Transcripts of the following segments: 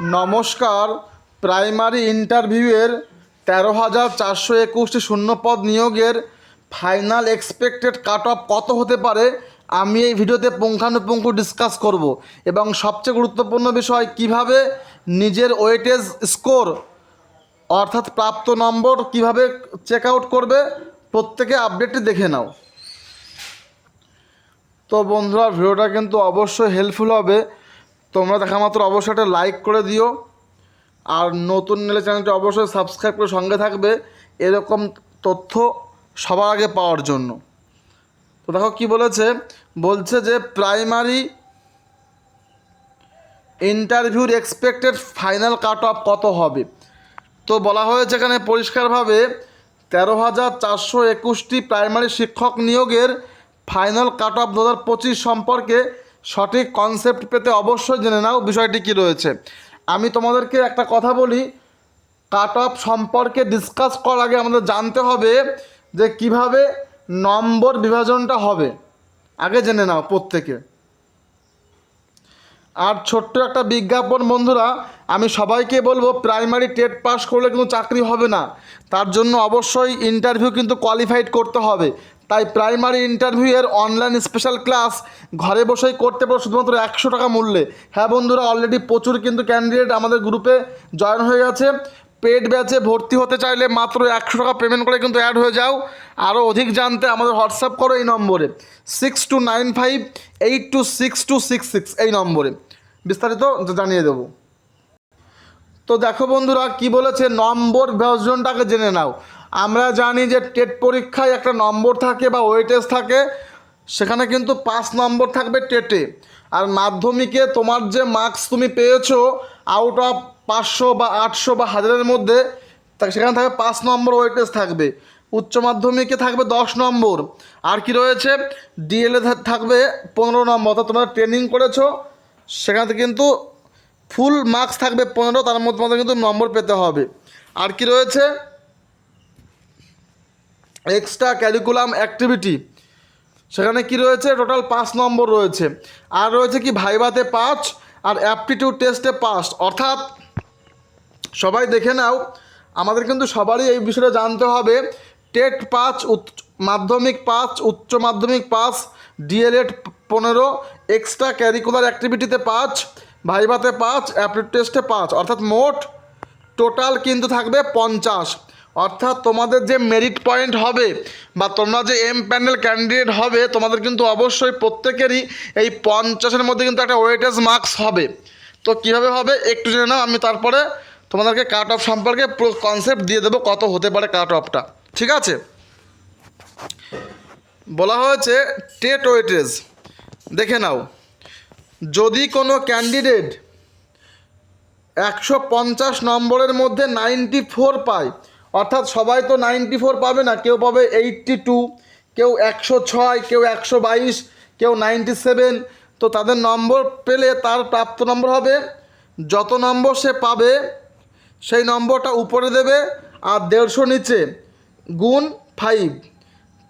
নমস্কার। প্রাইমারি ইন্টারভিউয়ের তেরো হাজার চারশো একুশটি শূন্যপদ নিয়োগের ফাইনাল এক্সপেক্টেড কাট অফ কত হতে পারে? আমি এই ভিডিওতে পুঙ্খানুপুঙ্খ ডিসকাস করব এবং সবচেয়ে গুরুত্বপূর্ণ বিষয়, কীভাবে নিজের ওয়েটেজ স্কোর, অর্থাৎ প্রাপ্ত নম্বর কীভাবে চেক আউট করবে, প্রত্যেকে আপডেটটি দেখে নাও। তো বন্ধুরা, ভিডিওটা কিন্তু অবশ্যই হেল্পফুল হবে। তোমরা দেখা মাত্র অবশ্যই একটা লাইক করে দিও। আর নতুন নিলে চ্যানেলটি অবশ্যই সাবস্ক্রাইব করে সঙ্গে থাকবে। এরকম তথ্য সবার আগে পাওয়ার জন্য। তো দেখো কি বলেছে? বলছে যে প্রাইমারি ইন্টারভিউর এক্সপেক্টেড ফাইনাল কাট অফ কত হবে? তো বলা হয়েছে এখানে পরিষ্কারভাবে তেরো হাজার চারশো একুশটি প্রাইমারি শিক্ষক নিয়োগের ফাইনাল কাট অফ দু হাজার পঁচিশ সম্পর্কে সঠিক কনসেপ্ট পেতে অবশ্যই জেনে নাও বিষয়টি কী রয়েছে। আমি তোমাদেরকে একটা কথা বলি কাট অফ সম্পর্কে ডিসকাস করার আগে আমাদের জানতে হবে যে কীভাবে নম্বর বিভাজনটা হবে। আগে জেনে নাও প্রত্যেকে। আর ছোট্ট একটা বিজ্ঞাপন বন্ধুরা, আমি সবাইকে বলব প্রাইমারি টেট পাস করলে কিন্তু চাকরি হবে না। তার জন্য অবশ্যই ইন্টারভিউ কিন্তু কোয়ালিফাইড করতে হবে। তাই প্রাইমারি ইন্টারভিউয়ের অনলাইন স্পেশাল ক্লাস ঘরে বসেই করতে পারো শুধুমাত্র একশো টাকা মূল্যে। হ্যাঁ বন্ধুরা অলরেডি প্রচুর কিন্তু ক্যান্ডিডেট আমাদের গ্রুপে জয়েন হয়ে গেছে। পেড ব্যাচে ভর্তি হতে চাইলে মাত্র একশো টাকা পেমেন্ট করে কিন্তু অ্যাড হয়ে যাও। আরও অধিক জানতে আমাদের হোয়াটসঅ্যাপ করো এই নম্বরে। Six two nine five eight two six two six six এই নম্বরে। বিস্তারিত জানিয়ে দেবো। তো দেখো বন্ধুরা, কি বলেছে? নম্বর বিভাজনটাকে জেনে নাও। আমরা জানি যে টেট পরীক্ষায় একটা নম্বর থাকে বা ওয়েটেজ থাকে, সেখানে কিন্তু পাঁচ নম্বর থাকবে টেটে। আর মাধ্যমিকে তোমার যে মার্কস তুমি পেয়েছ আউট অফ পাঁচশো বা আটশো বা হাজারের মধ্যে সেখানে থাকবে পাঁচ নম্বর ওয়েটেজ থাকবে। উচ্চ মাধ্যমিকে থাকবে দশ নম্বর। আর কি রয়েছে? ডিএলএ থাকবে পনেরো নম্বর। অর্থাৎ তোমরা ট্রেনিং করেছ, সেখানে কিন্তু ফুল মার্কস থাকবে পনেরো, তার মধ্যে কিন্তু নম্বর পেতে হবে। আর কি রয়েছে? এক্সট্রা ক্যারিকুলাম অ্যাক্টিভিটি সেখানে কি রয়েছে? টোটাল পাঁচ নম্বর রয়েছে। আর রয়েছে কি ভাইভাতে পাঁচ, আর অ্যাপটিটিউড টেস্টে পাস অর্থাৎ সবাই দেখে নাও, আমাদের কিন্তু সবারই এই বিষয়টা জানতে হবে। টেট পাঁচ মাধ্যমিক পাঁচ, উচ্চ মাধ্যমিক পাঁচ, ডিএলএড পনেরো এক্সট্রা ক্যারিকুলার অ্যাক্টিভিটিতে পাঁচ, ভাইভাতে পাঁচ অ্যাপটিটিউড টেস্টে পাঁচ। অর্থাৎ মোট টোটাল কিন্তু থাকবে পঞ্চাশ। অর্থাৎ তোমাদের যে মেরিট পয়েন্ট হবে বা তোমরা যে এম প্যানেল ক্যান্ডিডেট হবে, তোমাদের কিন্তু অবশ্যই প্রত্যেকেরই এই পঞ্চাশের মধ্যে কিন্তু একটা ওয়েটেজ মার্কস হবে। তো কীভাবে হবে একটু জেনে নাও, আমি তারপরে তোমাদেরকে কাট অফ সম্পর্কে পুরো কনসেপ্ট দিয়ে দেবো কত হতে পারে কাট অফটা ঠিক আছে? বলা হয়েছে টেট ওয়েটেজ। দেখে নাও। যদি কোনো ক্যান্ডিডেট একশো পঞ্চাশ নম্বরের মধ্যে নাইনটি ফোর পায় অর্থাৎ সবাই তো নাইনটি ফোর পাবে না, কেউ পাবে এইটটি টু কেউ একশো ছয়, কেউ একশো বাইশ, কেউ নাইনটি সেভেন তো তাদের নম্বর পেলে তার প্রাপ্ত নম্বর হবে, যত নম্বর সে পাবে, সেই নম্বরটা উপরে দেবে আর দেড়শো নিচে গুণ ফাইভ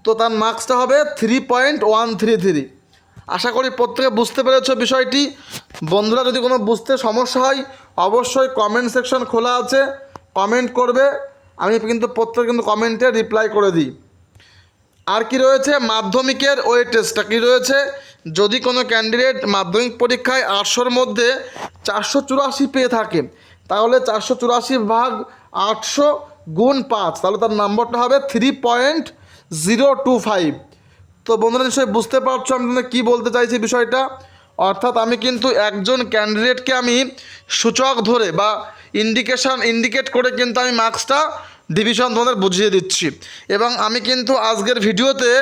তো তার মার্কসটা হবে three point one three three আশা করি প্রত্যেকে বুঝতে পেরেছ বিষয়টি। বন্ধুরা, যদি কোনো বুঝতে সমস্যা হয়, অবশ্যই কমেন্ট সেকশন খোলা আছে কমেন্ট করবে। আমি কিন্তু প্রত্যেক কিন্তু কমেন্টে রিপ্লাই করে দিই। আর কি রয়েছে? মাধ্যমিকের ওয়েট টেস্টটা কী রয়েছে? যদি কোনো ক্যান্ডিডেট মাধ্যমিক পরীক্ষায় আটশোর মধ্যে চারশো চুরাশি পেয়ে থাকে, তাহলে চারশো চুরাশি ভাগ আটশো গুণ পাঁচ, তাহলে তার নম্বরটা হবে three point zero two five তো বন্ধুরা, নিশ্চয়ই বুঝতে পারছ আমি তোমাদের কী বলতে চাইছি বিষয়টা? অর্থাৎ আমি কিন্তু একজন ক্যান্ডিডেটকে আমি সূচক ধরে বা ইন্ডিকেশন ইন্ডিকেট করে কিন্তু আমি মার্কসটা ডিভিশন তোমাদের বুঝিয়ে দিচ্ছি। এবং আমি কিন্তু আজকের ভিডিওতে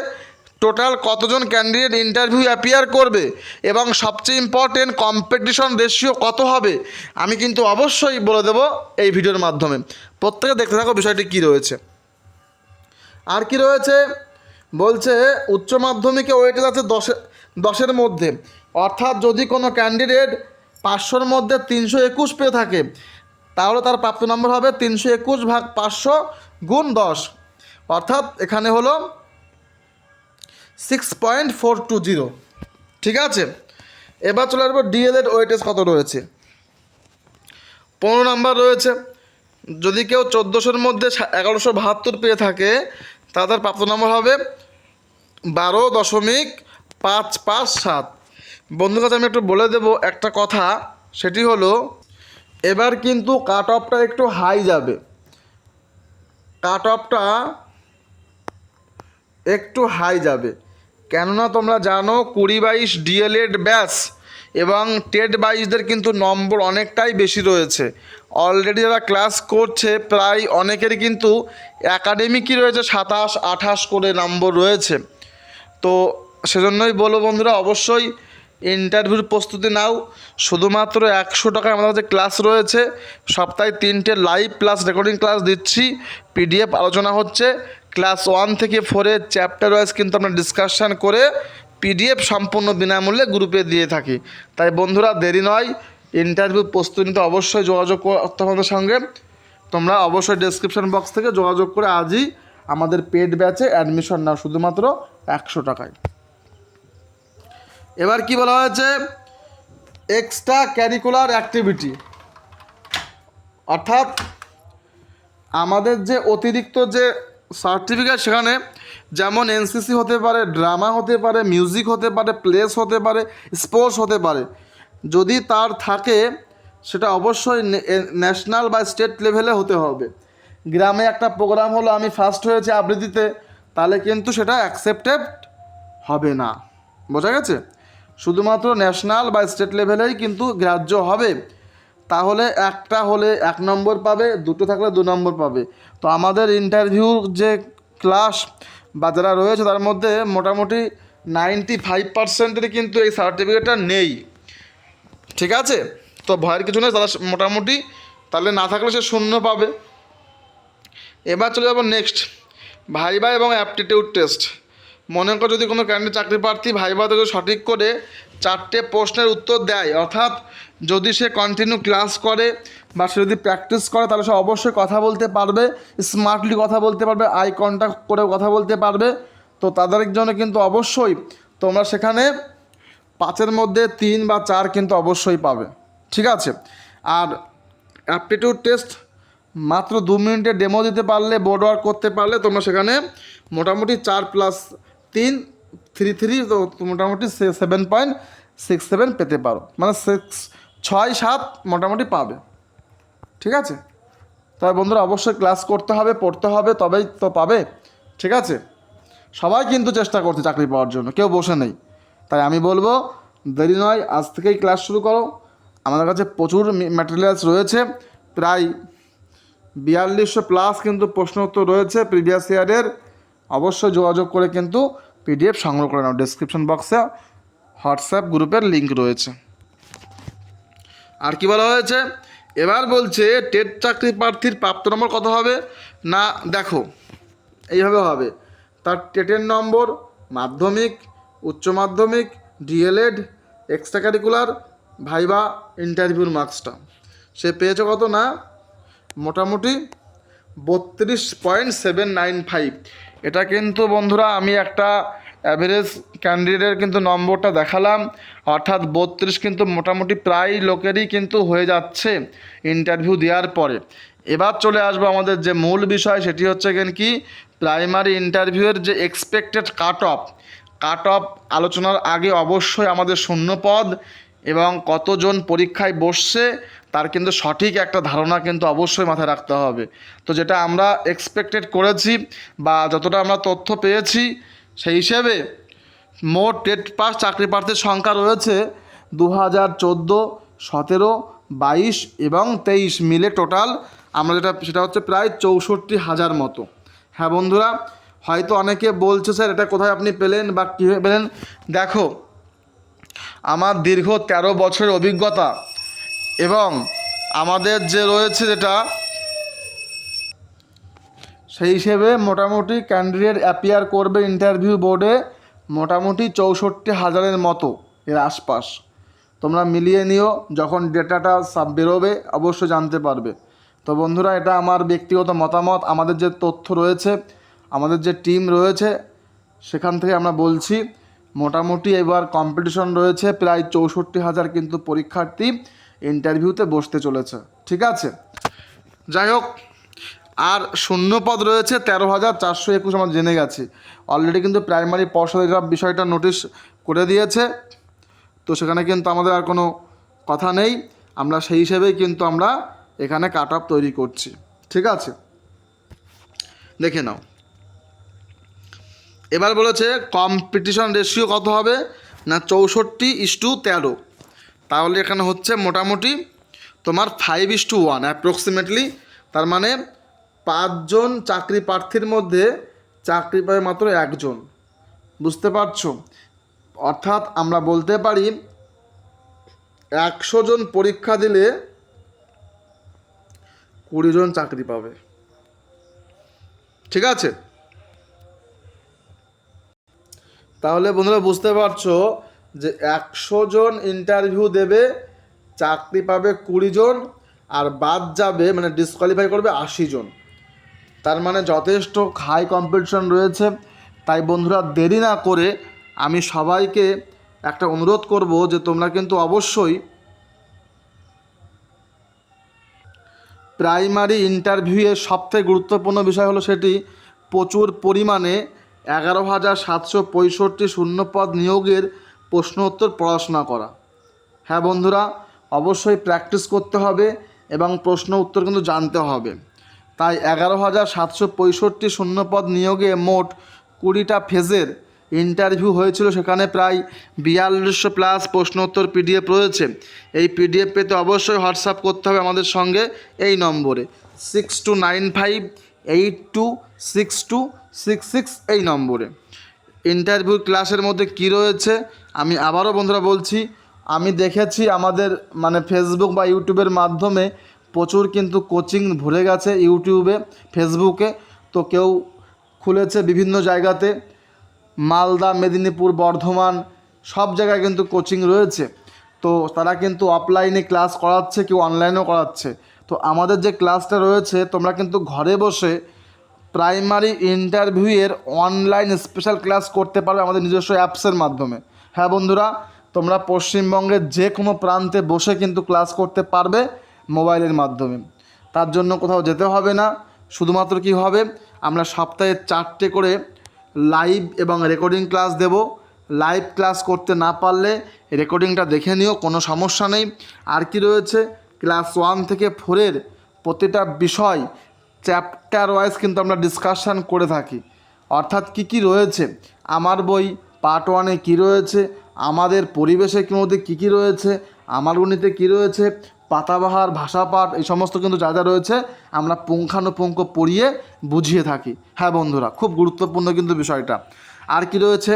টোটাল কতজন ক্যান্ডিডেট ইন্টারভিউ অ্যাপিয়ার করবে এবং সবচেয়ে ইম্পর্টেন্ট কম্পিটিশন রেশিও কত হবে, আমি কিন্তু অবশ্যই বলে দেবো এই ভিডিওর মাধ্যমে। প্রত্যেকে দেখতে থাকো বিষয়টি কী রয়েছে। আর কি রয়েছে? বলছে, উচ্চ মাধ্যমিকে ওয়েটেজ আছে দশে, দশের মধ্যে। অর্থাৎ যদি কোনো ক্যান্ডিডেট পাঁচশোর মধ্যে তিনশো একুশ পেয়ে থাকে, তাহলে তার প্রাপ্ত নম্বর হবে তিনশো একুশ ভাগ পাঁচশো গুণ দশ। অর্থাৎ এখানে হলো six point four two zero ঠিক আছে? এবার চলে আসব ডিএলএড ওয়েটেজ কত রয়েছে? পনেরো নাম্বার রয়েছে। যদি কেউ চোদ্দোশোর মধ্যে এগারোশো বাহাত্তর পেয়ে থাকে তাদের প্রাপ্ত নম্বর হবে বারো দশমিক পাঁচ পাঁচ সাত। বন্ধুর আমি একটু বলে দেব একটা কথা, সেটি হলো, এবার কিন্তু কাট অফটা একটু হাই যাবে। কাট অফটা একটু হাই যাবে। কেননা তোমরা জানো, কুড়ি বাইশ ডিএলএড ব্যাস এবং টেট বাইশদের কিন্তু নম্বর অনেকটাই বেশি রয়েছে। অলরেডি যারা ক্লাস করছে, প্রায় অনেকেরই কিন্তু একাডেমিকই রয়েছে সাতাশ, আঠাশ করে নম্বর রয়েছে। তো সেজন্যই বলো বন্ধুরা, অবশ্যই ইন্টারভিউর প্রস্তুতি নাও। শুধুমাত্র একশো টাকায় আমাদের কাছে ক্লাস রয়েছে। সপ্তাহে তিনটে লাইভ প্লাস রেকর্ডিং ক্লাস দিচ্ছি। পিডিএফ আলোচনা হচ্ছে। ক্লাস ওয়ান থেকে ফোরের চ্যাপ্টার ওয়াইজ কিন্তু আমরা ডিসকাশন করে পিডিএফ সম্পূর্ণ বিনামূল্যে গ্রুপে দিয়ে থাকি। তাই বন্ধুরা, দেরি নয়। ইন্টারভিউ প্রস্তুতি নিতে অবশ্যই যোগাযোগ করতে আমাদের সঙ্গে। তোমরা অবশ্যই ডেসক্রিপশন বক্স থেকে যোগাযোগ করে আজই আমাদের পেড ব্যাচে অ্যাডমিশন নাও। শুধুমাত্র একশো টাকায়। এবার কি বলা হয়েছে? এক্সট্রা ক্যারিকুলার অ্যাক্টিভিটি অর্থাৎ আমাদের যে অতিরিক্ত যে সার্টিফিকেট সেখানে যেমন এনসিসি হতে পারে ড্রামা হতে পারে মিউজিক হতে পারে প্লেস হতে পারে স্পোর্টস হতে পারে। যদি তার থাকে, সেটা অবশ্যই ন্যাশনাল বা স্টেট লেভেলে হতে হবে। গ্রামে একটা প্রোগ্রাম হলো, আমি ফার্স্ট হয়েছে আবৃত্তিতে, তাহলে কিন্তু সেটা অ্যাকসেপ্টেড হবে না। বোঝা গেছে? শুধুমাত্র ন্যাশনাল বা স্টেট লেভেলেই কিন্তু গ্রাহ্য হবে। তাহলে একটা হলে এক নম্বর পাবে, দুটো থাকলে দু নম্বর পাবে। তো আমাদের ইন্টারভিউ যে ক্লাস বা যারা রয়েছে তার মধ্যে মোটামুটি নাইনটি ফাইভ পার্সেন্টের কিন্তু এই সার্টিফিকেটটা নেই। ঠিক আছে? তো ভয়ের কিছু নেই তারা মোটামুটি তাহলে না থাকলে সে শূন্য পাবে। এবার চলে যাব নেক্সট ভাইবা এবং অ্যাপটিটিউড টেস্ট মনে করো যদি কোনো ক্যান্ডিডেট চাকরি প্রার্থী ভাইবাতে যদি সঠিক করে চারটে প্রশ্নের উত্তর দেয়, অর্থাৎ যদি সে কন্টিনিউ ক্লাস করে বা সে যদি প্র্যাকটিস করে, তাহলে সে অবশ্যই কথা বলতে পারবে স্মার্টলি কথা বলতে পারবে আই কন্ট্যাক্ট করে কথা বলতে পারবে। তো তাদের জন্য কিন্তু অবশ্যই তোমরা সেখানে পাঁচের মধ্যে তিন বা চার কিন্তু অবশ্যই পাবে। ঠিক আছে? আর অ্যাপটিটিউড টেস্ট মাত্র দু মিনিটে ডেমো দিতে পারলে বোর্ড ওয়ার্ক করতে পারলে তোমরা সেখানে মোটামুটি চার প্লাস তিন থ্রি থ্রি মোটামুটি সেভেন পয়েন্ট সিক্স সেভেন পেতে পারো। মানে সিক্স ছয়, সাত মোটামুটি পাবে। ঠিক আছে? তবে বন্ধুরা, অবশ্যই ক্লাস করতে হবে, পড়তে হবে, তবেই তো পাবে। ঠিক আছে? সবাই কিন্তু চেষ্টা করছে চাকরি পাওয়ার জন্য, কেউ বসে নেই। তাই আমি বলব, দেরি নয়, আজ থেকেই ক্লাস শুরু করো। আমাদের কাছে প্রচুর ম্যাটেরিয়ালস রয়েছে। প্রায় বিয়াল্লিশশো প্লাস কিন্তু প্রশ্ন উত্তর রয়েছে প্রিভিয়াস ইয়ারের অবশ্যই যোগাযোগ করে কিন্তু পিডিএফ সংগ্রহ করে নাও। ডিসক্রিপশন বক্সে হোয়াটসঅ্যাপ গ্রুপের লিঙ্ক রয়েছে। আর কি বলা হয়েছে? এবার বলছে টেট চাকরি প্রার্থীর প্রাপ্ত নম্বর কত হবে? না, দেখো, এইভাবে হবে। তার টেটের নম্বর, মাধ্যমিক, উচ্চ মাধ্যমিক ডিএলএড এক্সট্রা কারিকুলার ভাইবা ইন্টারভিউর মার্কসটা সে পেয়েছে কত না? মোটামুটি বত্রিশ পয়েন্ট সেভেন নাইন ফাইভ এটা কিন্তু বন্ধুরা আমি একটা অ্যাভারেজ ক্যান্ডিডেটের কিন্তু নম্বরটা দেখালাম। অর্থাৎ বত্রিশ কিন্তু মোটামুটি প্রায় লোকেরই কিন্তু হয়ে যাচ্ছে ইন্টারভিউ দেওয়ার পরে। এবার চলে আসব আমাদের যে মূল বিষয়, সেটি হচ্ছে কেন কি? প্রাইমারি ইন্টারভিউয়ের যে expected cut off cut off আলোচনার আগে অবশ্যই আমাদের শূন্যপদ এবং কতজন পরীক্ষায় বসছে, তার কিন্তু সঠিক একটা ধারণা কিন্তু অবশ্যই মাথায় রাখতে হবে। তো যেটা আমরা এক্সপেক্টেড করেছি বা যতটা আমরা তথ্য পেয়েছি, সেই হিসেবে মোট টেট পাস, চাকরি প্রার্থীর সংখ্যা রয়েছে দু হাজার চোদ্দ, সতেরো, বাইশ এবং তেইশ মিলে টোটাল আমরা যেটা, সেটা হচ্ছে প্রায় চৌষট্টি হাজার মতো। হ্যাঁ বন্ধুরা, হয়তো অনেকে বলছে, স্যার, এটা কোথায় আপনি পেলেন বা কীভাবে পেলেন? দেখো আমার দীর্ঘ ১৩ বছরের অভিজ্ঞতা এবং আমাদের যে রয়েছে যেটা, সেই হিসেবে মোটামুটি ক্যান্ডিডেট অ্যাপিয়ার করবে ইন্টারভিউ বোর্ডে মোটামুটি চৌষট্টি হাজারের মতো এর আশপাশ। তোমরা মিলিয়ে নিও, যখন ডেটাটা সাব বেরোবে অবশ্যই জানতে পারবে। তো বন্ধুরা, এটা আমার ব্যক্তিগত মতামত, আমাদের যে তথ্য রয়েছে, আমাদের যে টিম রয়েছে, সেখান থেকে আমরা বলছি। মোটামুটি এবার কম্পিটিশন রয়েছে, প্রায় চৌষট্টি হাজার কিন্তু পরীক্ষার্থী ইন্টারভিউতে বসতে চলেছে, ঠিক আছে? যাই হোক, আর শূন্য পদ রয়েছে তেরো হাজার চারশো একুশ, আমরা জেনে গেছি। অলরেডি কিন্তু প্রাইমারি পর্ষদের বিষয়টা নোটিশ করে দিয়েছে, তো সেখানে কিন্তু আমাদের আর কোনো কথা নেই। আমরা সেই হিসেবেই কিন্তু আমরা এখানে কাট অফ তৈরি করছি, ঠিক আছে? দেখে নাও। এবার বলেছে কম্পিটিশন রেশিও কত হবে? না চৌষট্টি ইস টু তেরো। তাহলে এখানে হচ্ছে মোটামুটি তোমার five is to one approximately তার মানে পাঁচজন চাকরি প্রার্থীর মধ্যে চাকরি পাবে মাত্র একজন। বুঝতে পারছ? অর্থাৎ আমরা বলতে পারি একশো জন পরীক্ষা দিলে কুড়ি জন চাকরি পাবে। ঠিক আছে? তাহলে বন্ধুরা বুঝতে পারছ যে একশো জন ইন্টারভিউ দেবে, চাকরি পাবে কুড়ি জন, আর বাদ যাবে মানে ডিসকোয়ালিফাই করবে আশি জন। তার মানে যথেষ্ট হাই কম্পিটিশন রয়েছে। তাই বন্ধুরা দেরি না করে আমি সবাইকে একটা অনুরোধ করব যে তোমরা কিন্তু অবশ্যই প্রাইমারি ইন্টারভিউয়ের সবথেকে গুরুত্বপূর্ণ বিষয় হলো সেটি প্রচুর পরিমাণে এগারো হাজার সাতশো পঁয়ষট্টি শূন্যপদ নিয়োগের প্রশ্ন উত্তর পড়াশোনা করা। হ্যাঁ বন্ধুরা, অবশ্যই প্র্যাকটিস করতে হবে এবং প্রশ্ন উত্তর কিন্তু জানতে হবে। তাই এগারো হাজার সাতশো পঁয়ষট্টি শূন্যপদ নিয়োগে মোট কুড়িটা ফেজের ইন্টারভিউ হয়েছিল, সেখানে প্রায় বিয়াল্লিশশো প্লাস প্রশ্ন উত্তর পিডিএফ রয়েছে। এই পিডিএফ পেতে অবশ্যই হোয়াটসঅ্যাপ করতে হবে আমাদের সঙ্গে এই নম্বরে। Six two nine five eight two six two six six এই নম্বরে। ইন্টারভিউ ক্লাসের মধ্যে কি রয়েছে? আমি আবারও বন্ধুরা বলছি, আমি দেখেছি আমাদের মানে ফেসবুক বা ইউটিউবের মাধ্যমে প্রচুর কিন্তু কোচিং ভরে গেছে ইউটিউবে ফেসবুকে তো কেউ খুলেছে বিভিন্ন জায়গাতে, মালদা, মেদিনীপুর, বর্ধমান, সব জায়গায় কিন্তু কোচিং রয়েছে। তো তারা কিন্তু অফলাইনে ক্লাস করাচ্ছে, কেউ অনলাইনেও করাচ্ছে। তো আমাদের যে ক্লাসটা রয়েছে, তোমরা কিন্তু ঘরে বসে প্রাইমারি ইন্টারভিউয়ের অনলাইন স্পেশাল ক্লাস করতে পারবে আমাদের নিজস্ব অ্যাপসের মাধ্যমে। হ্যাঁ বন্ধুরা, তোমরা পশ্চিমবঙ্গের যে কোনো প্রান্তে বসে কিন্তু ক্লাস করতে পারবে মোবাইলের মাধ্যমে। তার জন্য কোথাও যেতে হবে না, শুধুমাত্র কি হবে, আমরা সপ্তাহে চারটে করে লাইভ এবং রেকর্ডিং ক্লাস দেব। লাইভ ক্লাস করতে না পারলে রেকর্ডিংটা দেখে নিও, কোনো সমস্যা নেই। আর কি রয়েছে ক্লাস ওয়ান থেকে ফোরের প্রতিটা বিষয় চ্যাপ্টার ওয়াইজ কিন্তু আমরা ডিসকাশান করে থাকি। অর্থাৎ কি কি রয়েছে? আমার বই পার্ট ওয়ানে কী রয়েছে? আমাদের পরিবেশের মধ্যে কী কী রয়েছে? আমার গণিতে কী রয়েছে? পাতাবাহার, ভাষাপাঠ এই সমস্ত কিন্তু যা যা রয়েছে আমরা পুঙ্খানুপুঙ্খ পড়িয়ে বুঝিয়ে থাকি। হ্যাঁ বন্ধুরা, খুব গুরুত্বপূর্ণ কিন্তু বিষয়টা। আর কি রয়েছে?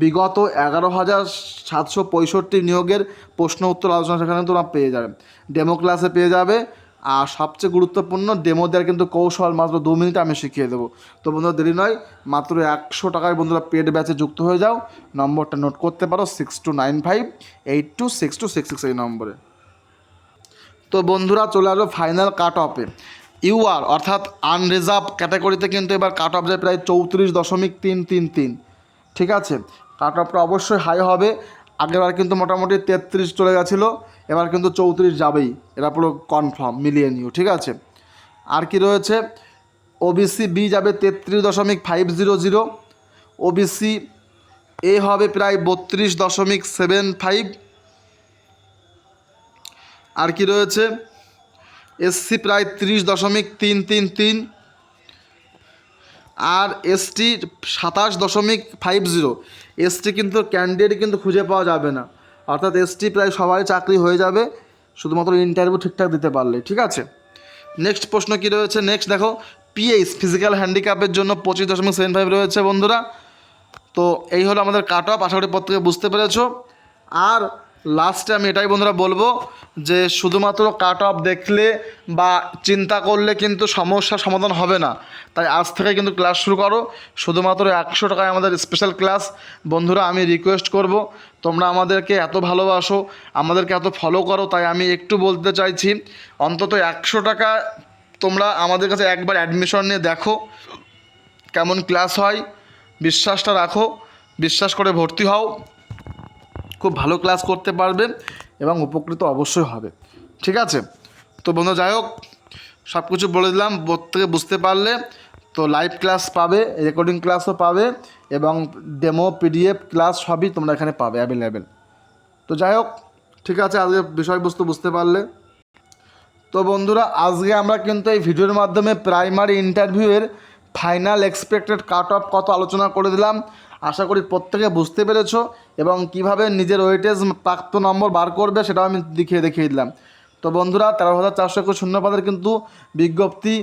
বিগত এগারো হাজার সাতশো পঁয়ষট্টি নিয়োগের প্রশ্ন উত্তর আলোচনা সেখানে তোমরা পেয়ে যাবে। ডেমো ক্লাসে পেয়ে যাবে। আর সবচেয়ে গুরুত্বপূর্ণ ডেমো দেওয়ার কিন্তু কৌশল মাত্র দু মিনিটে আমি শিখিয়ে দেবো। তো বন্ধুরা, দেরি নয়, মাত্র একশো টাকায় বন্ধুরা পেড ব্যাচে যুক্ত হয়ে যাও। নম্বরটা নোট করতে পারো six two nine five eight two six two six six এই নম্বরে। তো বন্ধুরা, চলে আসলো ফাইনাল কাট অফে ইউআর অর্থাৎ আনরিজার্ভ ক্যাটাগরিতে কিন্তু এবার কাট অফ যায় প্রায় চৌত্রিশ দশমিক তিন তিন তিন। ঠিক আছে? কাট অফটা অবশ্যই হাই হবে। আগেরবার কিন্তু মোটামুটি তেত্রিশ চলে গেছিল, এবার কিন্তু চৌত্রিশ যাবেই। এটা পুরো কনফার্ম মিলিয়ে নিও, ঠিক আছে? আর কি রয়েছে? ওবিসি বি যাবে তেত্রিশ দশমিক five zero zero OBC A হবে প্রায় বত্রিশ দশমিক সেভেন ফাইভ আর কি রয়েছে? এসসি প্রায় তিরিশ দশমিক তিন তিন তিন। আর এসটি সাতাশ দশমিক ফাইভ জিরো এসটি কিন্তু ক্যান্ডিডেট কিন্তু খুঁজে পাওয়া যাবে না। অর্থাৎ এসটি প্রায় সবাই চাকরি হয়ে যাবে, শুধুমাত্র ইন্টারভিউ ঠিকঠাক দিতে পারলে, ঠিক আছে? নেক্সট প্রশ্ন কী রয়েছে? নেক্সট দেখো পিএইচ ফিজিক্যাল হ্যান্ডিক্যাপের জন্য পঁচিশ দশমিক সেভেন ফাইভ রয়েছে বন্ধুরা। তো এই হলো আমাদের কাট অফ আশা করি প্রত্যেকে বুঝতে পেরেছ। আর লাস্টে আমি এটাই বন্ধুরা বলব যে শুধুমাত্র কাট অফ দেখলে বা চিন্তা করলে কিন্তু সমস্যার সমাধান হবে না। তাই আজ থেকে কিন্তু ক্লাস শুরু করো। শুধুমাত্র একশো টাকায় আমাদের স্পেশাল ক্লাস বন্ধুরা, আমি রিকোয়েস্ট করব, তোমরা আমাদেরকে এত ভালোবাসো, আমাদেরকে এত ফলো করো, তাই আমি একটু বলতে চাইছি, অন্তত একশো টাকা তোমরা আমাদের কাছে একবার অ্যাডমিশন নিয়ে দেখো, কেমন ক্লাস হয়। বিশ্বাসটা রাখো, বিশ্বাস করে ভর্তি হও। খুব ভালো ক্লাস করতে পারবে এবং উপকৃত অবশ্যই হবে। ঠিক আছে? তো বন্ধু, যাই হোক সব কিছু বলে দিলাম প্রত্যেকে বুঝতে পারলে তো লাইভ ক্লাস পাবে রেকর্ডিং ক্লাসও পাবে এবং ডেমো পিডিএফ ক্লাস সবই তোমরা এখানে পাবে অ্যাভেলেবেল তো যাই হোক, ঠিক আছে, আজকে বিষয়বস্তু বুঝতে পারলে। তো বন্ধুরা, আজকে আমরা কিন্তু এই ভিডিওর মাধ্যমে প্রাইমারি ইন্টারভিউয়ের ফাইনাল এক্সপেক্টেড কাট অফ কত আলোচনা করে দিলাম আশা করি প্রত্যেকে বুঝতে পেরেছ এবং কীভাবে নিজের ওয়েটেজ প্রাপ্ত নম্বর বার করবে সেটাও আমি দেখিয়ে দেখিয়ে দিলাম। তো বন্ধুরা, তেরো হাজার চারশো একুশ শূন্যপদের কিন্তু বিজ্ঞপ্তি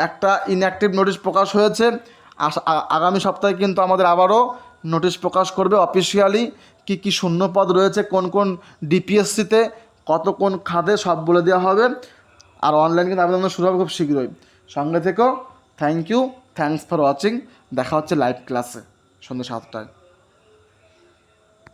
একটা ইনঅ্যাক্টিভ নোটিশ প্রকাশ হয়েছে। আগামী সপ্তাহে কিন্তু আমাদের আবারও নোটিশ প্রকাশ করবে অফিসিয়ালি কি কি শূন্যপদ রয়েছে, কোন কোন ডিপিএসসিতে কত কোন খাদে, সব বলে দেওয়া হবে। আর অনলাইন কিন্তু আবেদন শুরু হবে খুব শীঘ্রই। সঙ্গে থেকেও thank you thanks for watching দেখা হচ্ছে লাইভ ক্লাসে সন্ধ্যে সাতটায়।